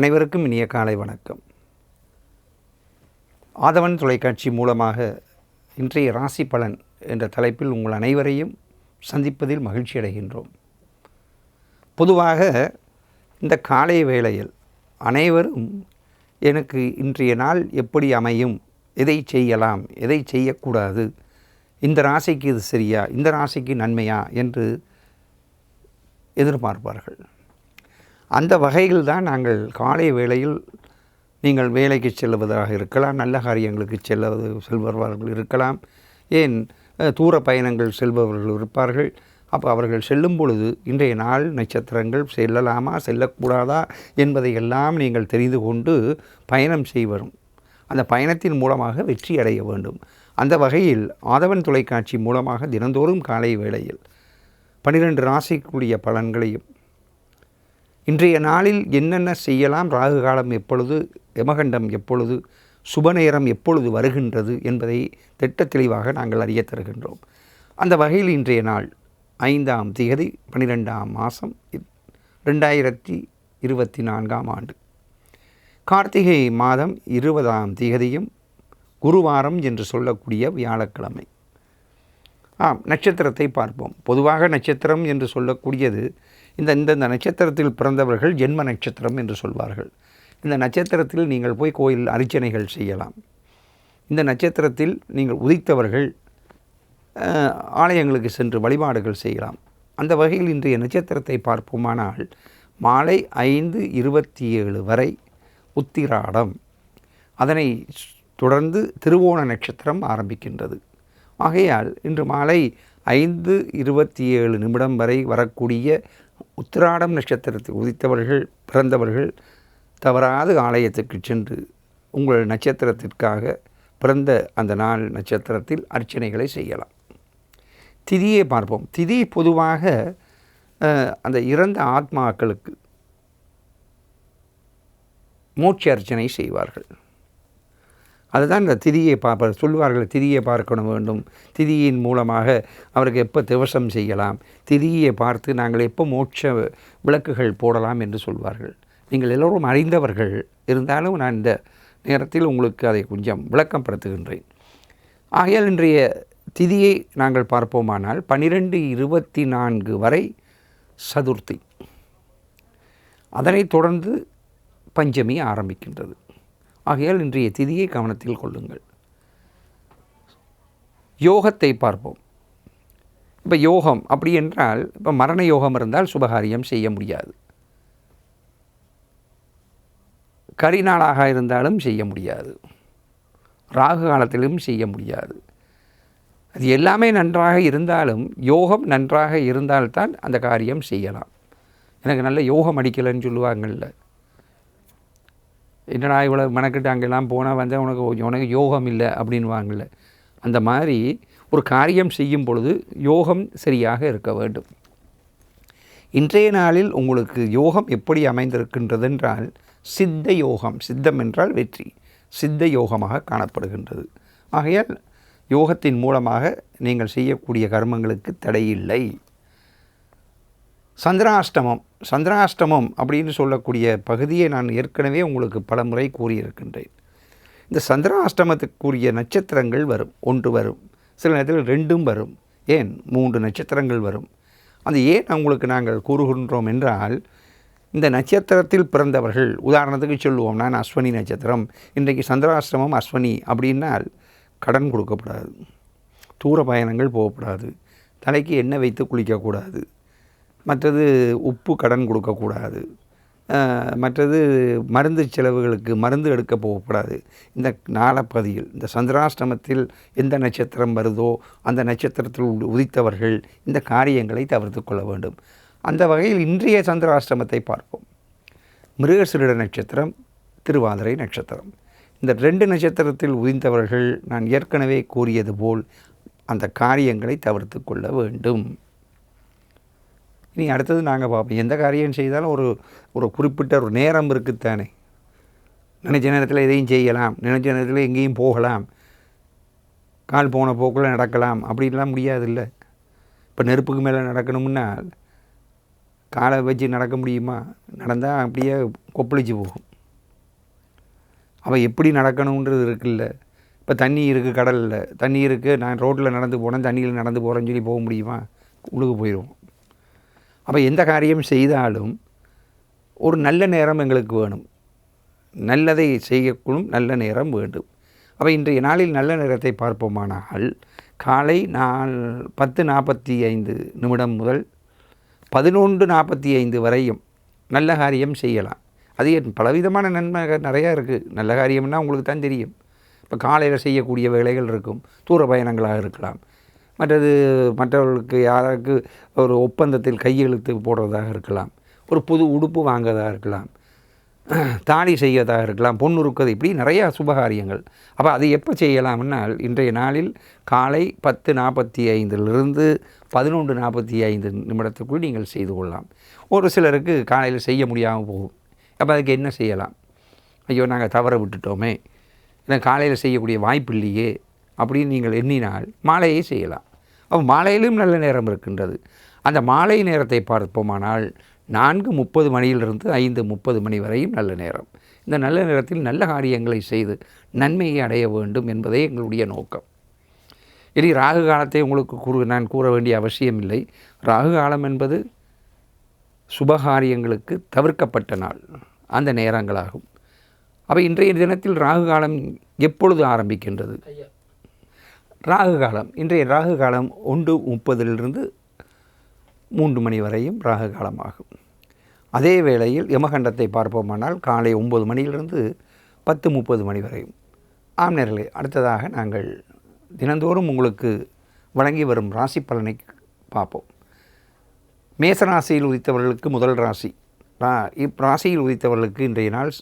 அனைவருக்கும் இனிய காலை வணக்கம். ஆதவன் தொலைக்காட்சி மூலமாக இன்றைய ராசி பலன் என்ற தலைப்பில் உங்கள் அனைவரையும் சந்திப்பதில் மகிழ்ச்சி அடைகின்றோம். பொதுவாக இந்த காலை வேளையில் அனைவரும் எனக்கு இன்றைய நாள் எப்படி அமையும் எதை செய்யலாம் எதை செய்யக்கூடாது இந்த ராசிக்கு இது சரியா இந்த ராசிக்கு நன்மையா என்று எதிர்பார்ப்பார்கள். அந்த வகையில் தான் நாங்கள் காலை வேளையில் நீங்கள் வேலைக்கு செல்வதாக இருக்கலாம் நல்ல காரியங்களுக்கு செல்வது செல்பவர்கள் இருக்கலாம். ஏன் தூர பயணங்கள் செல்பவர்கள் இருப்பார்கள். அப்போ அவர்கள் செல்லும் பொழுது இன்றைய நாள் நட்சத்திரங்கள் செல்லலாமா செல்லக்கூடாதா என்பதை எல்லாம் நீங்கள் தெரிந்து கொண்டு பயணம் செய்வரும். அந்த பயணத்தின் மூலமாக வெற்றி அடைய வேண்டும். அந்த வகையில் ஆதவன் தொலைக்காட்சி மூலமாக தினந்தோறும் காலை வேளையில் பன்னிரெண்டு ராசிக்குரிய பலன்களையும் இன்றைய நாளில் என்னென்ன செய்யலாம்? ராகு காலம் எப்பொழுது? யமகண்டம் எப்பொழுது? சுபநேரம் எப்பொழுது வருகின்றது? என்பதை திட்ட தெளிவாக நாங்கள் அறிய தருகின்றோம். அந்த வகையில் இன்றைய நாள் ஐந்தாம் திகதி பன்னிரெண்டாம் மாதம் ரெண்டாயிரத்தி இருபத்தி நான்காம் ஆண்டு. கார்த்திகை மாதம் இருபதாம் திகதியும் குருவாரம் என்று சொல்லக்கூடிய வியாழக்கிழமை. ஆம் நட்சத்திரத்தை பார்ப்போம். பொதுவாக நட்சத்திரம் என்று சொல்லக்கூடியது இந்த இந்தந்த நட்சத்திரத்தில் பிறந்தவர்கள் ஜென்ம நட்சத்திரம் என்று சொல்வார்கள். இந்த நட்சத்திரத்தில் நீங்கள் போய் கோயில் அர்ச்சனைகள் செய்யலாம். இந்த நட்சத்திரத்தில் நீங்கள் உதித்தவர்கள் ஆலயங்களுக்கு சென்று வழிபாடுகள் செய்யலாம். அந்த வகையில் இன்றைய நட்சத்திரத்தை பார்ப்போமானால் மாலை ஐந்து இருபத்தி ஏழு வரை உத்திராடம். அதனை தொடர்ந்து திருவோண நட்சத்திரம் ஆரம்பிக்கின்றது. ஆகையால் இன்று மாலை ஐந்து இருபத்தி ஏழு நிமிடம் வரை வரக்கூடிய உத்திராடம் நட்சத்திரத்தை உதித்தவர்கள் பிறந்தவர்கள் தவறாது ஆலயத்துக்கு சென்று உங்கள் நட்சத்திரத்திற்காக பிறந்த அந்த நாள் நட்சத்திரத்தில் அர்ச்சனைகளை செய்யலாம். திதியை பார்ப்போம். திதி பொதுவாக அந்த இறந்த ஆத்மாக்களுக்கு மூச்சு அர்ச்சனை செய்வார்கள். அதுதான் இந்த திதியை பார்ப்ப சொல்வார்கள் திதியை பார்க்கணும் வேண்டும். திதியின் மூலமாக அவருக்கு எப்போ திவசம் செய்யலாம்? திதியை பார்த்து நாங்கள் எப்போ மோட்ச விளக்குகள் போடலாம் என்று சொல்வார்கள். நீங்கள் எல்லோரும் அறிந்தவர்கள் இருந்தாலும் நான் இந்த நேரத்தில் உங்களுக்கு அதை கொஞ்சம் விளக்கப்படுத்துகின்றேன். ஆகையால் இன்றைய திதியை நாங்கள் பார்ப்போமானால் பன்னிரெண்டு இருபத்தி நான்கு வரை சதுர்த்தி. அதனைத் தொடர்ந்து பஞ்சமி ஆரம்பிக்கின்றது. ஆகையால் இன்றைய திதியை கவனத்தில் கொள்ளுங்கள். யோகத்தை பார்ப்போம். இப்போ யோகம் அப்படி என்றால் இப்போ மரண யோகம் இருந்தால் சுபகாரியம் செய்ய முடியாது. கரிநாளாக இருந்தாலும் செய்ய முடியாது. ராகு காலத்திலும் செய்ய முடியாது. அது எல்லாமே நன்றாக இருந்தாலும் யோகம் நன்றாக இருந்தால்தான் அந்த காரியம் செய்யலாம். எனக்கு நல்ல யோகம் அடிக்கலைன்னு சொல்லுவாங்கள்ல. என்னடா இவ்வளோ மெனக்கிட்டு அங்கெல்லாம் போனால் வந்தால் உனக்கு உனக்கு யோகம் இல்லை அப்படின்வாங்கள்ல அந்த மாதிரி ஒரு காரியம் செய்யும் பொழுது யோகம் சரியாக இருக்க வேண்டும். இன்றைய நாளில் உங்களுக்கு யோகம் எப்படி அமைந்திருக்கின்றது என்றால் சித்த யோகம் சித்தம் என்றால் வெற்றி சித்த யோகமாக காணப்படுகின்றது. ஆகையால் யோகத்தின் மூலமாக நீங்கள் செய்யக்கூடிய கர்மங்களுக்கு தடையில்லை. சந்திராஷ்டமம் சந்திராஷ்டமம் அப்படின்னு சொல்லக்கூடிய பகுதியை நான் ஏற்கனவே உங்களுக்கு பல முறை கூறியிருக்கின்றேன். இந்த சந்திராஷ்டமத்துக்குரிய நட்சத்திரங்கள் வரும். ஒன்று வரும். சில நேரத்தில் ரெண்டும் வரும். ஏன்? மூன்று நட்சத்திரங்கள் வரும். அது ஏன் உங்களுக்கு நாங்கள் கூறுகின்றோம் என்றால் இந்த நட்சத்திரத்தில் பிறந்தவர்கள் உதாரணத்துக்கு சொல்லுவோம் நான் அஸ்வனி நட்சத்திரம் இன்றைக்கு சந்திராஷ்டமம் அஸ்வனி அப்படின்னால் கடன் கொடுக்கப்படாது. தூர பயணங்கள் போகக்கூடாது தலைக்கு எண்ணெய் வைத்து குளிக்கக்கூடாது. மற்றது உப்பு கடன் கொடுக்கக்கூடாது. மற்றது மருந்து செலவுகளுக்கு மருந்து எடுக்க போகக்கூடாது. இந்த நாளப்பதியில் இந்த சந்திராஷ்டமத்தில் எந்த நட்சத்திரம் வருதோ அந்த நட்சத்திரத்தில் உ- உதித்தவர்கள் இந்த காரியங்களை தவிர்த்து கொள்ள வேண்டும். அந்த வகையில் இன்றைய சந்திராஷ்டமத்தை பார்ப்போம். மிருகசிருட நட்சத்திரம் திருவாதிரை நட்சத்திரம். இந்த ரெண்டு நட்சத்திரத்தில் உதித்தவர்கள் நான் ஏற்கனவே கூறியது போல் அந்த காரியங்களை தவிர்த்து கொள்ள வேண்டும். இனி அடுத்தது நாங்கள் பார்ப்போம். எந்த காரியம் செய்தாலும் ஒரு ஒரு குறிப்பிட்ட ஒரு நேரம் இருக்குத்தானே. நினச்ச நேரத்தில் எதையும் செய்யலாம். நினச்ச நேரத்தில் எங்கேயும் போகலாம். கால் போன போக்கில் நடக்கலாம். அப்படின்லாம் முடியாதுல்ல. இப்போ நெருப்புக்கு மேலே நடக்கணும்னா காலை வச்சு நடக்க முடியுமா? நடந்தால் அப்படியே கொப்பளிச்சு போகும். அவள் எப்படி நடக்கணுன்றது இருக்குல்ல. இப்போ தண்ணி இருக்குது கடலில். தண்ணி இருக்குது நான் ரோட்டில் நடந்து போனேன் தண்ணியில் நடந்து போகிறேன்னு சொல்லி போக முடியுமா? உழுகு போயிடுவோம். அப்போ எந்த காரியம் செய்தாலும் ஒரு நல்ல நேரம் எங்களுக்கு வேணும். நல்லதை செய்யக்கூடும் நல்ல நேரம் வேண்டும். அப்போ இன்றைய நாளில் நல்ல நேரத்தை பார்ப்போமானால் காலை நாள் பத்து நாற்பத்தி ஐந்து நிமிடம் முதல் பதினொன்று நாற்பத்தி ஐந்து வரையும் நல்ல காரியம் செய்யலாம். அது என் பலவிதமான நன்மை நிறையா இருக்குது நல்ல காரியம்னா உங்களுக்கு தான் தெரியும். இப்போ காலையில் செய்யக்கூடிய வேலைகள் இருக்கும். தூர பயணங்களாக இருக்கலாம். மற்றது மற்றவர்களுக்கு யாராருக்கு ஒரு ஒப்பந்தத்தில் கையெழுத்து போடுறதாக இருக்கலாம் ஒரு புது உடுப்பு வாங்குறதாக இருக்கலாம் தாலி செய்வதாக இருக்கலாம் பொண்ணுருக்கிறது இப்படி நிறையா சுபகாரியங்கள். அப்போ அது எப்போ செய்யலாம்னால் இன்றைய நாளில் காலை பத்து நாற்பத்தி ஐந்திலிருந்து பதினொன்று நாற்பத்தி ஐந்து நிமிடத்துக்குள் நீங்கள் செய்து கொள்ளலாம். ஒரு சிலருக்கு காலையில் செய்ய முடியாமல் போகும். அப்போ அதுக்கு என்ன செய்யலாம்? ஐயோ நாங்கள் தவற விட்டுட்டோமே. ஏன்னா காலையில் செய்யக்கூடிய வாய்ப்பு இல்லையே அப்படின்னு நீங்கள் எண்ணினால் மாலையை செய்யலாம். அப்போ மாலையிலும் நல்ல நேரம் இருக்கின்றது. அந்த மாலை நேரத்தை பார்ப்போமானால் நான்கு முப்பது மணியிலிருந்து ஐந்து முப்பது மணி வரையும் நல்ல நேரம். இந்த நல்ல நேரத்தில் நல்ல காரியங்களை செய்து நன்மையை அடைய வேண்டும் என்பதே எங்களுடைய நோக்கம். இனி ராகு காலத்தை உங்களுக்கு கூறு நான் கூற வேண்டிய அவசியமில்லை. ராகு காலம் என்பது சுபகாரியங்களுக்கு தவிர்க்கப்பட்ட நாள். அந்த நேரங்களாகும். அப்போ இன்றைய தினத்தில் ராகு காலம் எப்பொழுது ஆரம்பிக்கின்றது? ராகு காலம் இன்றைய ராகு காலம் ஒன்று முப்பதிலிருந்து மூன்று மணி வரையும் ராகு காலமாகும் அதே வேளையில் யமகண்டத்தை பார்ப்போமானால் காலை ஒம்பது மணியிலிருந்து பத்து முப்பது மணி வரையும். ஆம் நேரலே அடுத்ததாக நாங்கள் தினந்தோறும் உங்களுக்கு வழங்கி வரும் ராசி பலனை பார்ப்போம். மேசராசியில் உதித்தவர்களுக்கு முதல் ராசி. ரா இராசியில் உதித்தவர்களுக்கு இன்றைய நாள்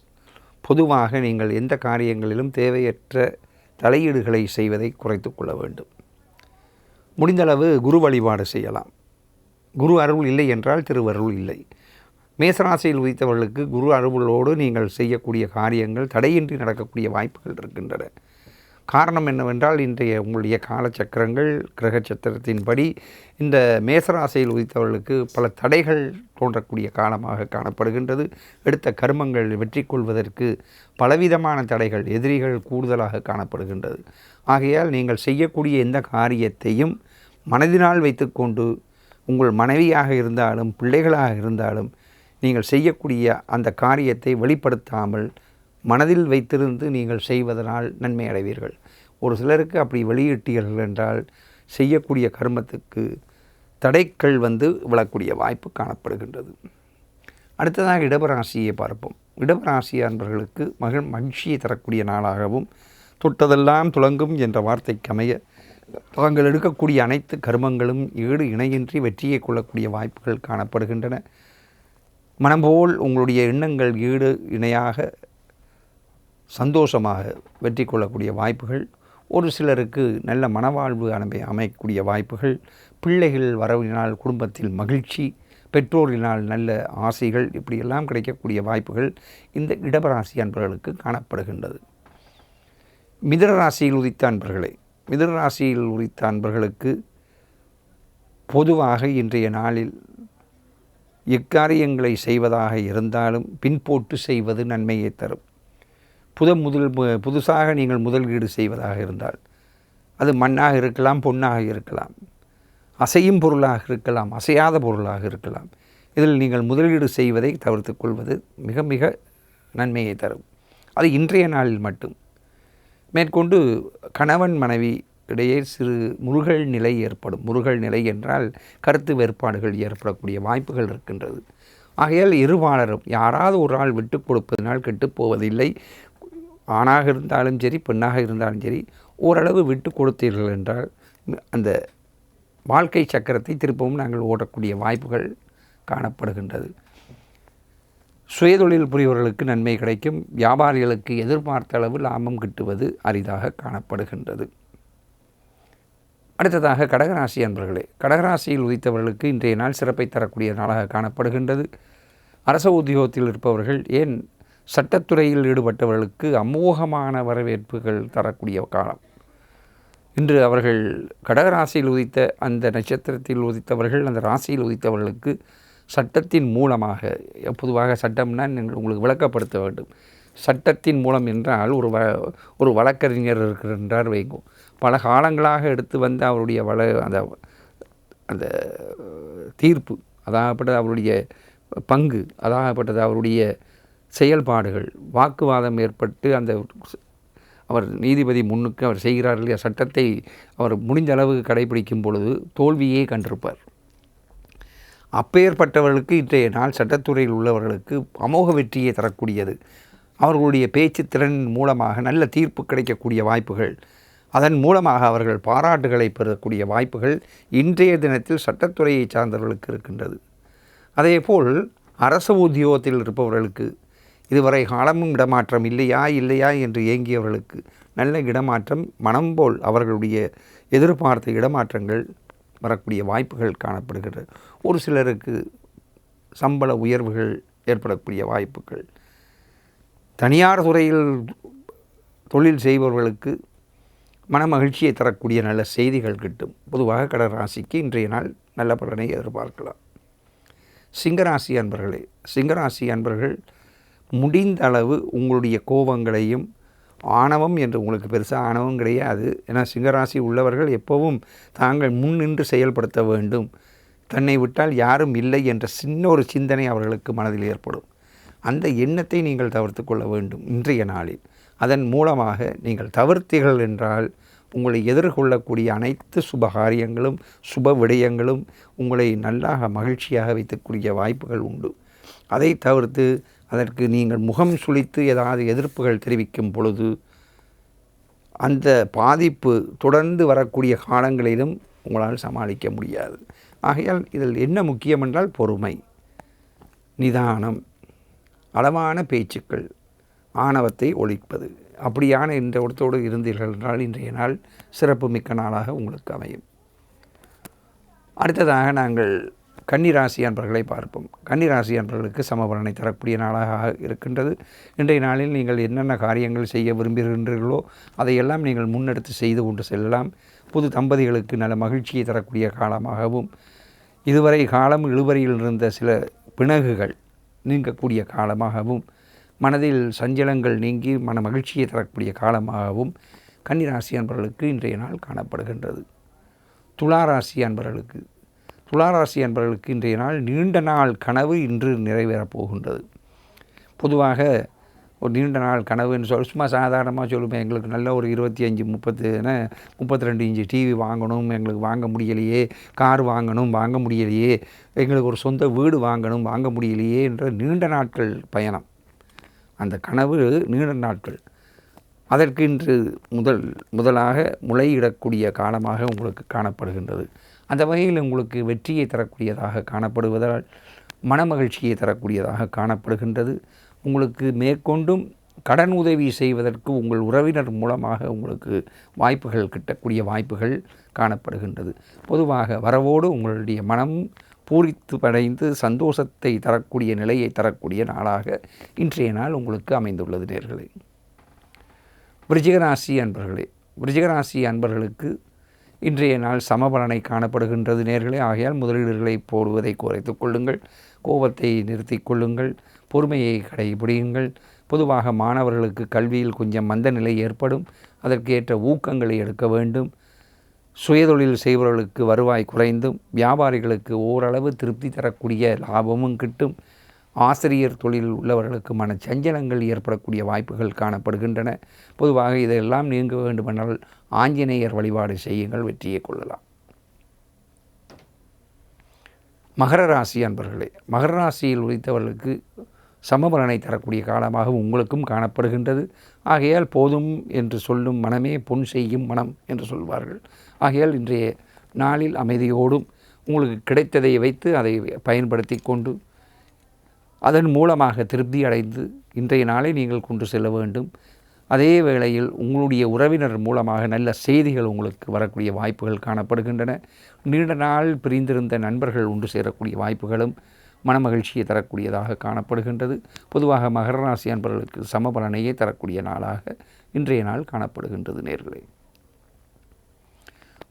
பொதுவாக நீங்கள் எந்த காரியங்களிலும் தேவையற்ற தலையீடுகளை செய்வதை குறைத்து கொள்ள வேண்டும். முடிந்தளவு குரு வழிபாடு செய்யலாம். குரு அருள் இல்லை என்றால் திருவருள் இல்லை. மேசராசியில் உதித்தவர்களுக்கு குரு அருளோடு நீங்கள் செய்யக்கூடிய காரியங்கள் தடையின்றி நடக்கக்கூடிய வாய்ப்புகள் இருக்கின்றன. காரணம் என்னவென்றால் இன்றைய உங்களுடைய காலச்சக்கரங்கள் கிரக சத்திரத்தின்படி இந்த மேசராசையில் உதித்தவர்களுக்கு பல தடைகள் தோன்றக்கூடிய காலமாக காணப்படுகின்றது. எடுத்த கர்மங்கள் வெற்றி கொள்வதற்கு பலவிதமான தடைகள் எதிரிகள் கூடுதலாக காணப்படுகின்றது. ஆகையால் நீங்கள் செய்யக்கூடிய எந்த காரியத்தையும் மனதினால் வைத்துக்கொண்டு உங்கள் மனைவியாக இருந்தாலும் பிள்ளைகளாக இருந்தாலும் நீங்கள் செய்யக்கூடிய அந்த காரியத்தை வெளிப்படுத்தாமல் மனதில் வைத்திருந்து நீங்கள் செய்வதனால் நன்மை அடைவீர்கள். ஒரு சிலருக்கு அப்படி வெளியிட்டீர்கள் என்றால் செய்யக்கூடிய கர்மத்துக்கு தடைக்கள் வந்து விழக்கூடிய வாய்ப்பு காணப்படுகின்றது. அடுத்ததாக இடபராசியை பார்ப்போம். இடபராசி அன்பர்களுக்கு மகிழ் மகிழ்ச்சியை தரக்கூடிய நாளாகவும் தொட்டதெல்லாம் துளங்கும் என்ற வார்த்தைக்கு அமைய தாங்கள் எடுக்கக்கூடிய அனைத்து கர்மங்களும் ஈடு இணையின்றி வெற்றியை கொள்ளக்கூடிய வாய்ப்புகள் காணப்படுகின்றன. மனம்போல் உங்களுடைய எண்ணங்கள் ஈடு இணையாக சந்தோஷமாக வெற்றி கொள்ளக்கூடிய வாய்ப்புகள் ஒரு சிலருக்கு நல்ல மனவாழ்வு அனுப்பி அமைக்கக்கூடிய வாய்ப்புகள் பிள்ளைகள் வரவினால் குடும்பத்தில் மகிழ்ச்சி பெற்றோரினால் நல்ல ஆசைகள் இப்படியெல்லாம் கிடைக்கக்கூடிய வாய்ப்புகள் இந்த இடபராசி அன்பர்களுக்கு காணப்படுகின்றது. மிதன ராசியில் உதித்த அன்பர்களே மிதன ராசியில் உதித்த அன்பர்களுக்கு பொதுவாக இன்றைய நாளில் எக்காரியங்களை செய்வதாக இருந்தாலும் பின்போட்டு செய்வது நன்மையை தரும். புத முதல் புதுசாக நீங்கள் முதலீடு செய்வதாக இருந்தால் அது மண்ணாக இருக்கலாம் பொண்ணாக இருக்கலாம். அசையும் பொருளாக இருக்கலாம் அசையாத பொருளாக இருக்கலாம். இதில் நீங்கள் முதலீடு செய்வதை தவிர்த்து கொள்வது மிக மிக நன்மையை தரும். அது இன்றைய நாளில் மட்டும். மேற்கொண்டு கணவன் மனைவி இடையே சிறு முருகல் நிலை ஏற்படும். முருகல் நிலை என்றால் கருத்து வேறுபாடுகள் ஏற்படக்கூடிய வாய்ப்புகள் இருக்கின்றது. ஆகையால் இருவாளரும் யாராவது ஒரு ஆள் விட்டு கொடுப்பதனால் கெட்டுப்போவதில்லை ஆணாக இருந்தாலும் சரி பெண்ணாக இருந்தாலும் சரி ஓரளவு விட்டு கொடுத்தீர்கள் என்றால் அந்த வாழ்க்கை சக்கரத்தை திருப்பவும் நாங்கள் ஓடக்கூடிய வாய்ப்புகள் காணப்படுகின்றது. சுயதொழில் புரிவர்களுக்கு நன்மை கிடைக்கும். வியாபாரிகளுக்கு எதிர்பார்த்த அளவு லாபம் கிட்டுவது அரிதாக காணப்படுகின்றது. அடுத்ததாக கடகராசி அன்பர்களே கடகராசியில் உதித்தவர்களுக்கு இன்றைய நாள் சிறப்பை தரக்கூடிய நாளாக காணப்படுகின்றது. அரச உத்தியோகத்தில் இருப்பவர்கள் ஏன் சட்டத்துறையில் ஈடுபட்டவர்களுக்கு அமோகமான வரவேற்புகள் தரக்கூடிய காலம். இன்று அவர்கள் கடகராசியில் உதித்த அந்த நட்சத்திரத்தில் உதித்தவர்கள் அந்த ராசியில் உதித்தவர்களுக்கு சட்டத்தின் மூலமாக பொதுவாக சட்டம்னா நீங்கள் உங்களுக்கு விளக்கப்படுத்த வேண்டும். சட்டத்தின் மூலம் என்றால் ஒரு வ ஒரு வழக்கறிஞர் இருக்கிறார் வைங்கும் பல காலங்களாக எடுத்து வந்த அவருடைய வள அந்த அந்த தீர்ப்பு அதாகப்பட்டது அவருடைய பங்கு அதாகப்பட்டது அவருடைய செயல்பாடுகள் வாக்குவாதம் ஏற்பட்டு அந்த அவர் நீதிபதி முன்னுக்கு அவர் செய்கிறார் இல்லையா சட்டத்தை அவர் முடிஞ்ச அளவுக்கு கடைபிடிக்கும் பொழுது தோல்வியே கண்டிருப்பார். அப்பேற்பட்டவர்களுக்கு இன்றைய நாள் சட்டத்துறையில் உள்ளவர்களுக்கு அமோக வெற்றியை தரக்கூடியது. அவர்களுடைய பேச்சு திறன் மூலமாக நல்ல தீர்ப்பு கிடைக்கக்கூடிய வாய்ப்புகள் அதன் மூலமாக அவர்கள் பாராட்டுகளை பெறக்கூடிய வாய்ப்புகள் இன்றைய தினத்தில் சட்டத்துறையை சார்ந்தவர்களுக்கு இருக்கின்றது. அதேபோல் அரசு உத்தியோகத்தில் இருப்பவர்களுக்கு இதுவரை காலமும் இடமாற்றம் இல்லையா இல்லையா என்று ஏங்கியவர்களுக்கு நல்ல இடமாற்றம் மனம் போல் அவர்களுடைய எதிர்பார்த்த இடமாற்றங்கள் வரக்கூடிய வாய்ப்புகள் காணப்படுகிறது. ஒரு சிலருக்கு சம்பள உயர்வுகள் ஏற்படக்கூடிய வாய்ப்புகள். தனியார் துறையில் தொழில் செய்பவர்களுக்கு மன மகிழ்ச்சியை தரக்கூடிய நல்ல செய்திகள் கிட்டும். பொதுவாக கடற்ராசிக்கு இன்றைய நாள் நல்ல பலனை எதிர்பார்க்கலாம். சிங்கராசி அன்பர்களே சிங்கராசி அன்பர்கள் முடிந்த அளவு உங்களுடைய கோபங்களையும் ஆணவம் என்று உங்களுக்கு பெருசாக ஆணவம் கிடையாது. ஏன்னா சிங்கராசி உள்ளவர்கள் எப்போவும் தாங்கள் முன் நின்று செயல்படுத்த வேண்டும். தன்னை விட்டால் யாரும் இல்லை என்ற சின்ன ஒரு சிந்தனை அவர்களுக்கு மனதில் ஏற்படும். அந்த எண்ணத்தை நீங்கள் தவிர்த்து கொள்ள வேண்டும் இன்றைய நாளில். அதன் மூலமாக நீங்கள் தவிர்த்தீர்கள் என்றால் உங்களை எதிர்கொள்ளக்கூடிய அனைத்து சுப காரியங்களும் சுப விடயங்களும் உங்களை நல்லாக மகிழ்ச்சியாக வைத்துக்கூடிய வாய்ப்புகள் உண்டு. அதை தவிர்த்து அதற்கு நீங்கள் முகம் சுளித்து ஏதாவது எதிர்ப்புகள் தெரிவிக்கும் பொழுது அந்த பாதிப்பு தொடர்ந்து வரக்கூடிய காலங்களிலும் உங்களால் சமாளிக்க முடியாது. ஆகையால் இதில் என்ன முக்கியம் என்றால் பொறுமை நிதானம் அளவான பேச்சுக்கள் ஆணவத்தை ஒழிப்பது. அப்படியான இந்த இடத்தோடு இருந்தீர்கள் என்றால் இன்றைய நாள் சிறப்பு மிக்க நாளாக உங்களுக்கு அமையும். அடுத்ததாக நாங்கள் கன்னிராசி அன்பர்களை பார்ப்போம். கன்னிராசி அன்பர்களுக்கு சமபலனை தரக்கூடிய நாளாக இருக்கின்றது. இன்றைய நாளில் நீங்கள் என்னென்ன காரியங்கள் செய்ய விரும்புகின்றீர்களோ அதையெல்லாம் நீங்கள் முன்னெடுத்து செய்து கொண்டு செல்லலாம். புது தம்பதிகளுக்கு நல்ல மகிழ்ச்சியை தரக்கூடிய காலமாகவும் இதுவரை காலம் இழுவரையில் இருந்த சில பிணகுகள் நீங்கக்கூடிய காலமாகவும் மனதில் சஞ்சலங்கள் நீங்கி மன மகிழ்ச்சியை தரக்கூடிய காலமாகவும் கன்னிராசி அன்பர்களுக்கு இன்றைய நாள் காணப்படுகின்றது. துளாராசி அன்பர்களுக்கு துளாராசி அன்பர்களுக்கு இன்றைய நாள் நீண்ட நாள் கனவு இன்று நிறைவேறப் போகின்றது. பொதுவாக ஒரு நீண்ட நாள் கனவுன்னு சொல் சும்மா சாதாரணமாக சொல்லுவேன் எங்களுக்கு நல்ல ஒரு இருபத்தி அஞ்சு முப்பத்து முப்பத்தி ரெண்டு இன்ச்சு டிவி வாங்கணும் எங்களுக்கு வாங்க முடியலையே கார் வாங்கணும் வாங்க முடியலையே எங்களுக்கு ஒரு சொந்த வீடு வாங்கணும் வாங்க முடியலையே என்ற நீண்ட நாட்கள் பயணம். அந்த கனவு நீண்ட நாட்கள். அதற்கு இன்று முதல் முதலாக முளையிடக்கூடிய காலமாக உங்களுக்கு காணப்படுகின்றது. அந்த வகையில் உங்களுக்கு வெற்றியை தரக்கூடியதாக காணப்படுவதால் மனமகிழ்ச்சியை தரக்கூடியதாக காணப்படுகின்றது. உங்களுக்கு மேற்கொண்டும் கடன் உதவி செய்வதற்கு உங்கள் உறவினர் மூலமாக உங்களுக்கு வாய்ப்புகள் கிட்டக்கூடிய வாய்ப்புகள் காணப்படுகின்றது. பொதுவாக வரவோடு உங்களுடைய மனம் பூரித்து படைந்து சந்தோஷத்தை தரக்கூடிய நிலையை தரக்கூடிய நாளாக இன்றைய நாள் உங்களுக்கு அமைந்துள்ளது நேர்களே. விருச்சிகராசி அன்பர்களே விருச்சிகராசி அன்பர்களுக்கு இன்றைய நாள் சமபலனை காணப்படுகின்றது நேர்களே. ஆகையால் முதலீடுகளை போடுவதை குறைத்து கொள்ளுங்கள். கோபத்தை நிறுத்தி கொள்ளுங்கள். பொறுமையை கடைபிடியுங்கள். பொதுவாக மாணவர்களுக்கு கல்வியில் கொஞ்சம் மந்த நிலை ஏற்படும். அதற்கு ஏற்ற ஊக்கங்களை எடுக்க வேண்டும். சுயதொழில் செய்பவர்களுக்கு வருவாய் குறைந்தும். வியாபாரிகளுக்கு ஓரளவு திருப்தி தரக்கூடிய லாபமும் கிட்டும். ஆசிரியர் தொழில் உள்ளவர்களுக்கு மன சஞ்சலங்கள் ஏற்படக்கூடிய வாய்ப்புகள் காணப்படுகின்றன. பொதுவாக இதெல்லாம் நீங்க வேண்டுமென்றால் ஆஞ்சநேயர் வழிபாடு செய்யுங்கள் வெற்றியை கொள்ளலாம். மகர ராசி அன்பர்களே மகர ராசியில் உழைத்தவர்களுக்கு சமபலனை தரக்கூடிய காலமாக உங்களுக்கும் காணப்படுகின்றது. ஆகையால் போதும் என்று சொல்லும் மனமே பொன் செய்யும் மனம் என்று சொல்வார்கள். ஆகையால் இன்றைய நாளில் அமைதியோடும் உங்களுக்கு கிடைத்ததை வைத்து அதை பயன்படுத்தி கொண்டு அதன் மூலமாக திருப்தி அடைந்து இன்றைய நாளை நீங்கள் கொண்டு செல்ல வேண்டும். அதே வேளையில் உங்களுடைய உறவினர் மூலமாக நல்ல செய்திகள் உங்களுக்கு வரக்கூடிய வாய்ப்புகள் காணப்படுகின்றன. நீண்ட நாள் பிரிந்திருந்த நண்பர்கள் ஒன்று சேரக்கூடிய வாய்ப்புகளும் மனமகிழ்ச்சியை தரக்கூடியதாக காணப்படுகின்றது. பொதுவாக மகர ராசி அன்பர்களுக்கு சமபலனையே தரக்கூடிய நாளாக இன்றைய நாள் காணப்படுகின்றது நேர்களே.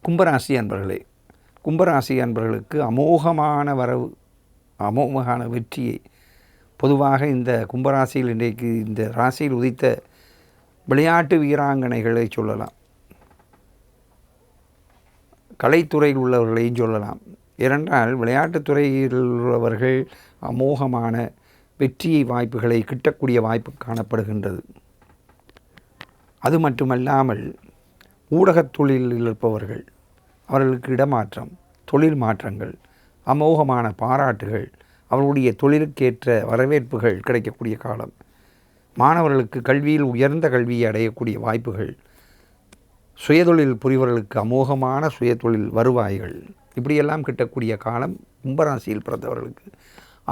கும்பராசி அன்பர்களே கும்பராசி அன்பர்களுக்கு அமோகமான வரவு அமோகமான வெற்றியை பொதுவாக இந்த கும்பராசியில் இன்றைக்கு இந்த ராசியில் உதித்த விளையாட்டு வீராங்கனைகளை சொல்லலாம். கலைத்துறையில் உள்ளவர்களையும் சொல்லலாம். ஏனென்றால் விளையாட்டுத்துறையில் உள்ளவர்கள் அமோகமான வெற்றியை வாய்ப்புகளை கிட்டக்கூடிய வாய்ப்பு காணப்படுகின்றது. அது மட்டுமல்லாமல் ஊடகத் தொழிலில் இருப்பவர்கள் அவர்களுக்கு இடமாற்றம் தொழில் மாற்றங்கள் அமோகமான பாராட்டுகள் அவர்களுடைய தொழிலுக்கேற்ற வரவேற்புகள் கிடைக்கக்கூடிய காலம். மாணவர்களுக்கு கல்வியில் உயர்ந்த கல்வியை அடையக்கூடிய வாய்ப்புகள். சுயதொழில் புரிவர்களுக்கு அமோகமான சுயதொழில் வருவாய்கள். இப்படியெல்லாம் கிட்டக்கூடிய காலம் கும்பராசியில் பிறந்தவர்களுக்கு.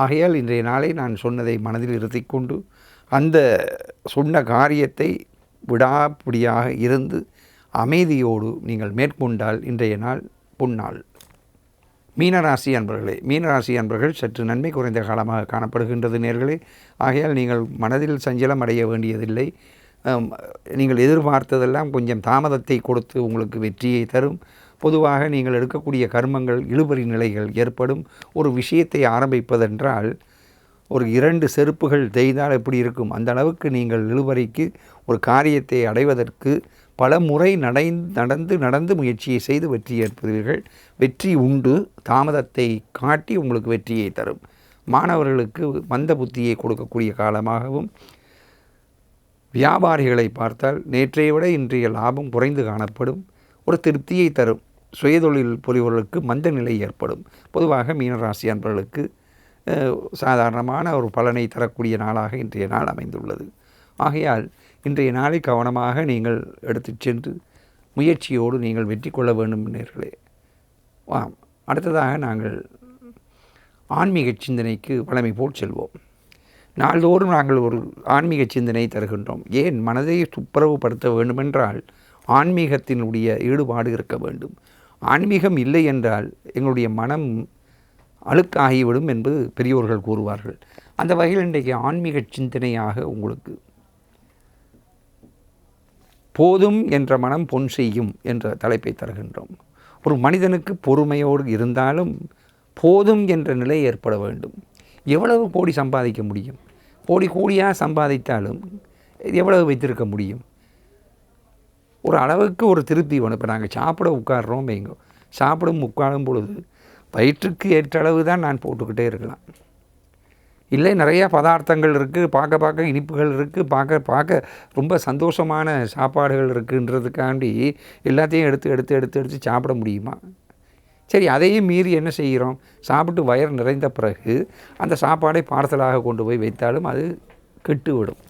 ஆகையால் இன்றைய நாளை நான் சொன்னதை மனதில் இருத்திக்கொண்டு அந்த சொன்ன காரியத்தை விடாப்பிடியாக இருந்து அமைதியோடு நீங்கள் மேற்கொண்டால் இன்றைய நாள் பொன்னாள் மீனராசி அன்பர்களே மீனராசி அன்பர்கள் சற்று நன்மை குறைந்த காலமாக காணப்படுகின்றது நேர்களே. ஆகையால் நீங்கள் மனதில் சஞ்சலம் அடைய வேண்டியதில்லை. நீங்கள் எதிர்பார்த்ததெல்லாம் கொஞ்சம் தாமதத்தை கொடுத்து உங்களுக்கு வெற்றியை தரும். பொதுவாக நீங்கள் எடுக்கக்கூடிய கர்மங்கள் இழுபறி நிலைகள் ஏற்படும். ஒரு விஷயத்தை ஆரம்பிப்பதென்றால் ஒரு இரண்டு செருப்புகள் தெய்தால் எப்படி இருக்கும்? அந்த அளவுக்கு நீங்கள் இழுபறிக்கு ஒரு காரியத்தை அடைவதற்கு பல முறை நடை நடந்து நடந்து முயற்சியை செய்து வெற்றி ஏற்படுவீர்கள். வெற்றி உண்டு. தாமதத்தை காட்டி உங்களுக்கு வெற்றியை தரும். மாணவர்களுக்கு மந்த புத்தியை கொடுக்கக்கூடிய காலமாகவும் வியாபாரிகளை பார்த்தால் நேற்றைய விட இன்றைய லாபம் குறைந்து காணப்படும். ஒரு திருப்தியை தரும். சுயதொழில் புரிவர்களுக்கு மந்த நிலை ஏற்படும். பொதுவாக மீனராசி அன்பர்களுக்கு சாதாரணமான ஒரு பலனை தரக்கூடிய நாளாக இன்றைய நாள் அமைந்துள்ளது. ஆகையால் இன்றைய நாளை கவனமாக நீங்கள் எடுத்து சென்று முயற்சியோடு நீங்கள் வெற்றி கொள்ள வேண்டும் நேர்களே. ஆம் அடுத்ததாக நாங்கள் ஆன்மீக சிந்தனைக்கு வளமை போல் செல்வோம். நாள்தோறும் நாங்கள் ஒரு ஆன்மீக சிந்தனை தருகின்றோம். ஏன்? மனதை துப்புரவுபடுத்த வேண்டுமென்றால் ஆன்மீகத்தினுடைய ஈடுபாடு இருக்க வேண்டும். ஆன்மீகம் இல்லை என்றால் எங்களுடைய மனம் அழுக்காகிவிடும் என்பது பெரியோர்கள் கூறுவார்கள். அந்த வகையில் இன்றைக்கு ஆன்மீக சிந்தனையாக உங்களுக்கு போதும் என்ற மனம் பொன் செய்யும் என்ற தலைப்பை தருகின்றோம். ஒரு மனிதனுக்கு பொறுமையோடு இருந்தாலும் போதும் என்ற நிலை ஏற்பட வேண்டும். எவ்வளவு கோடி சம்பாதிக்க முடியும்? கோடி கோடியாக சம்பாதித்தாலும் எவ்வளவு வைத்திருக்க முடியும்? ஒரு அளவுக்கு ஒரு திருப்தி வேணும். இப்போ நாங்கள் சாப்பிட உட்காடுறோம் வைங்க சாப்பிடும் உட்காரும் பொழுது வயிற்றுக்கு ஏற்ற அளவு தான் நான் போட்டுக்கிட்டே இருக்கலாம். இல்லை நிறையா பதார்த்தங்கள் இருக்குது பார்க்க பார்க்க இனிப்புகள் இருக்குது பார்க்க பார்க்க ரொம்ப சந்தோஷமான சாப்பாடுகள் இருக்குன்றதுக்காண்டி எல்லாத்தையும் எடுத்து எடுத்து எடுத்து எடுத்து சாப்பிட முடியுமா? சரி அதையும் மீறி என்ன செய்கிறோம்? சாப்பிட்டு வயர் நிறைந்த பிறகு அந்த சாப்பாடை பார்சலாக கொண்டு போய் வைத்தாலும் அது கெட்டுவிடும்.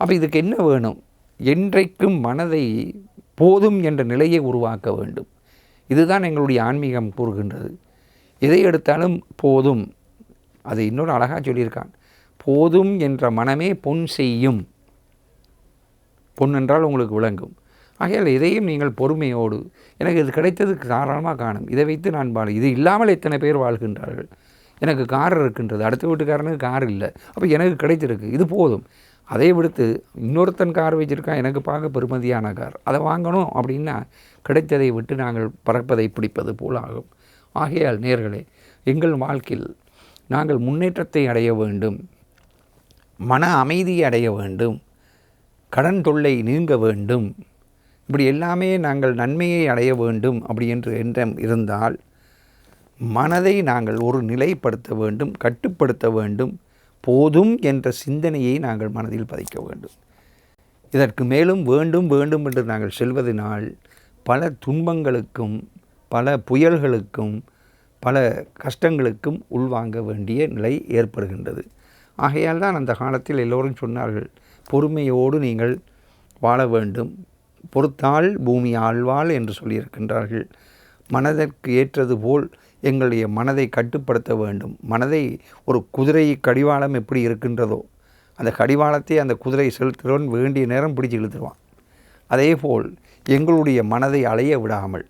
அப்போ இதுக்கு என்ன வேணும்? என்றைக்கும் மனதை போதும் என்ற நிலையை உருவாக்க வேண்டும். இதுதான் எங்களுடைய ஆன்மீகம் கூறுகின்றது. எதை எடுத்தாலும் போதும். அது இன்னொரு அழகாக சொல்லியிருக்கான். போதும் என்ற மனமே பொன் செய்யும். பொன் என்றால் உங்களுக்கு விளங்கும். ஆகையால் இதையும் நீங்கள் பொறுமையோடு எனக்கு இது கிடைத்தது தாராளமாக காணும். இதை வைத்து நான் வாழ இது இல்லாமல் எத்தனை பேர் வாழ்கின்றார்கள்? எனக்கு கார் இருக்கின்றது. அடுத்த வீட்டுக்காரனுக்கு கார் இல்லை. அப்போ எனக்கு கிடைத்திருக்கு. இது போதும். அதை விடுத்து இன்னொருத்தன் கார் வச்சுருக்கான் எனக்கு பார்க்க பெருமதியான கார். அதை வாங்கணும் அப்படின்னா கிடைத்ததை விட்டு நாங்கள் பறப்பதை பிடிப்பது போல் ஆகும். ஆகையால் நேர்களே எங்கள் வாழ்க்கையில் நாங்கள் முன்னேற்றத்தை அடைய வேண்டும் மன அமைதியை அடைய வேண்டும் கடன் தொல்லை நீங்க வேண்டும் இப்படி எல்லாமே நாங்கள் நன்மையை அடைய வேண்டும் அப்படி என்று எண்ணம் இருந்தால் மனதை நாங்கள் ஒரு நிலைப்படுத்த வேண்டும் கட்டுப்படுத்த வேண்டும் போதும் என்ற சிந்தனையை நாங்கள் மனதில் பதிக்க வேண்டும். இதற்கு மேலும் வேண்டும் வேண்டும் என்று நாங்கள் செல்வதனால் பல துன்பங்களுக்கும் பல புயல்களுக்கும் பல கஷ்டங்களுக்கும் உள்வாங்க வேண்டிய நிலை ஏற்படுகின்றது. ஆகையால் தான் அந்த காலத்தில் எல்லோரும் சொன்னார்கள் பொறுமையோடு நீங்கள் வாழ வேண்டும். பொறுத்தால் பூமி ஆழ்வாள் என்று சொல்லியிருக்கின்றார்கள். மனதிற்கு ஏற்றது போல் எங்களுடைய மனதை கட்டுப்படுத்த வேண்டும். மனதை ஒரு குதிரை கடிவாளம் எப்படி இருக்கின்றதோ அந்த கடிவாளத்தை அந்த குதிரை செலுத்துகிறவன் வேண்டிய நேரம் பிடிச்சு இழுத்துருவான். அதேபோல் எங்களுடைய மனதை அலைய விடாமல்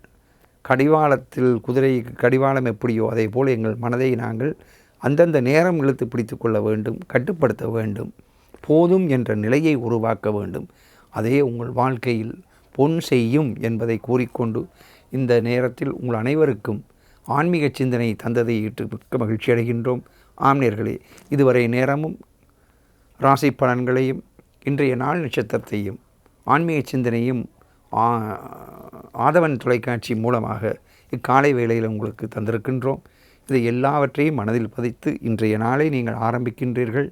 கடிவாளத்தில் குதிரை கடிவாளம் எப்படியோ அதே போல் எங்கள் மனதை நாங்கள் அந்தந்த நேரம் இழுத்து பிடித்து கொள்ள வேண்டும் கட்டுப்படுத்த வேண்டும் போதும் என்ற நிலையை உருவாக்க வேண்டும். அதே உங்கள் வாழ்க்கையில் பொன் செய்யும் என்பதை கூறிக்கொண்டு இந்த நேரத்தில் உங்கள் அனைவருக்கும் ஆன்மீக சிந்தனை தந்ததை ஈட்டு மிக்க மகிழ்ச்சி அடைகின்றோம். ஆம்னியர்களே இதுவரை நேரமும் ராசி பலன்களையும் இன்றைய நாள் நட்சத்திரத்தையும் ஆன்மீக சிந்தனையும் ஆ- ஆதவன் தொலைக்காட்சி மூலமாக இக்காலை வேளையில் உங்களுக்கு தந்திருக்கின்றோம். இதை எல்லாவற்றையும் மனதில் பதித்து இன்றைய நாளை நீங்கள் ஆரம்பிக்கின்றீர்கள்.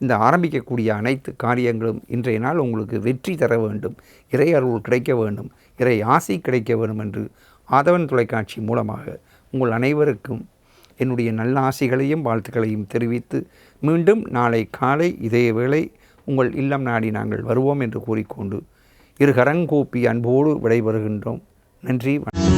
இந்த ஆரம்பிக்கக்கூடிய அனைத்து காரியங்களும் இன்றைய நாள் உங்களுக்கு வெற்றி தர வேண்டும். இறை அருள் கிடைக்க வேண்டும். இறை ஆசி கிடைக்க வேண்டும் என்று ஆதவன் தொலைக்காட்சி மூலமாக உங்கள் அனைவருக்கும் என்னுடைய நல்ல ஆசைகளையும் வாழ்த்துக்களையும் தெரிவித்து மீண்டும் நாளை காலை இதே வேளை உங்கள் இல்லம் நாடி நாங்கள் வருவோம் என்று கூறிக்கொண்டு இருகரங்கூப்பி அன்போடு விடைபெறுகின்றோம். நன்றி வணக்கம்.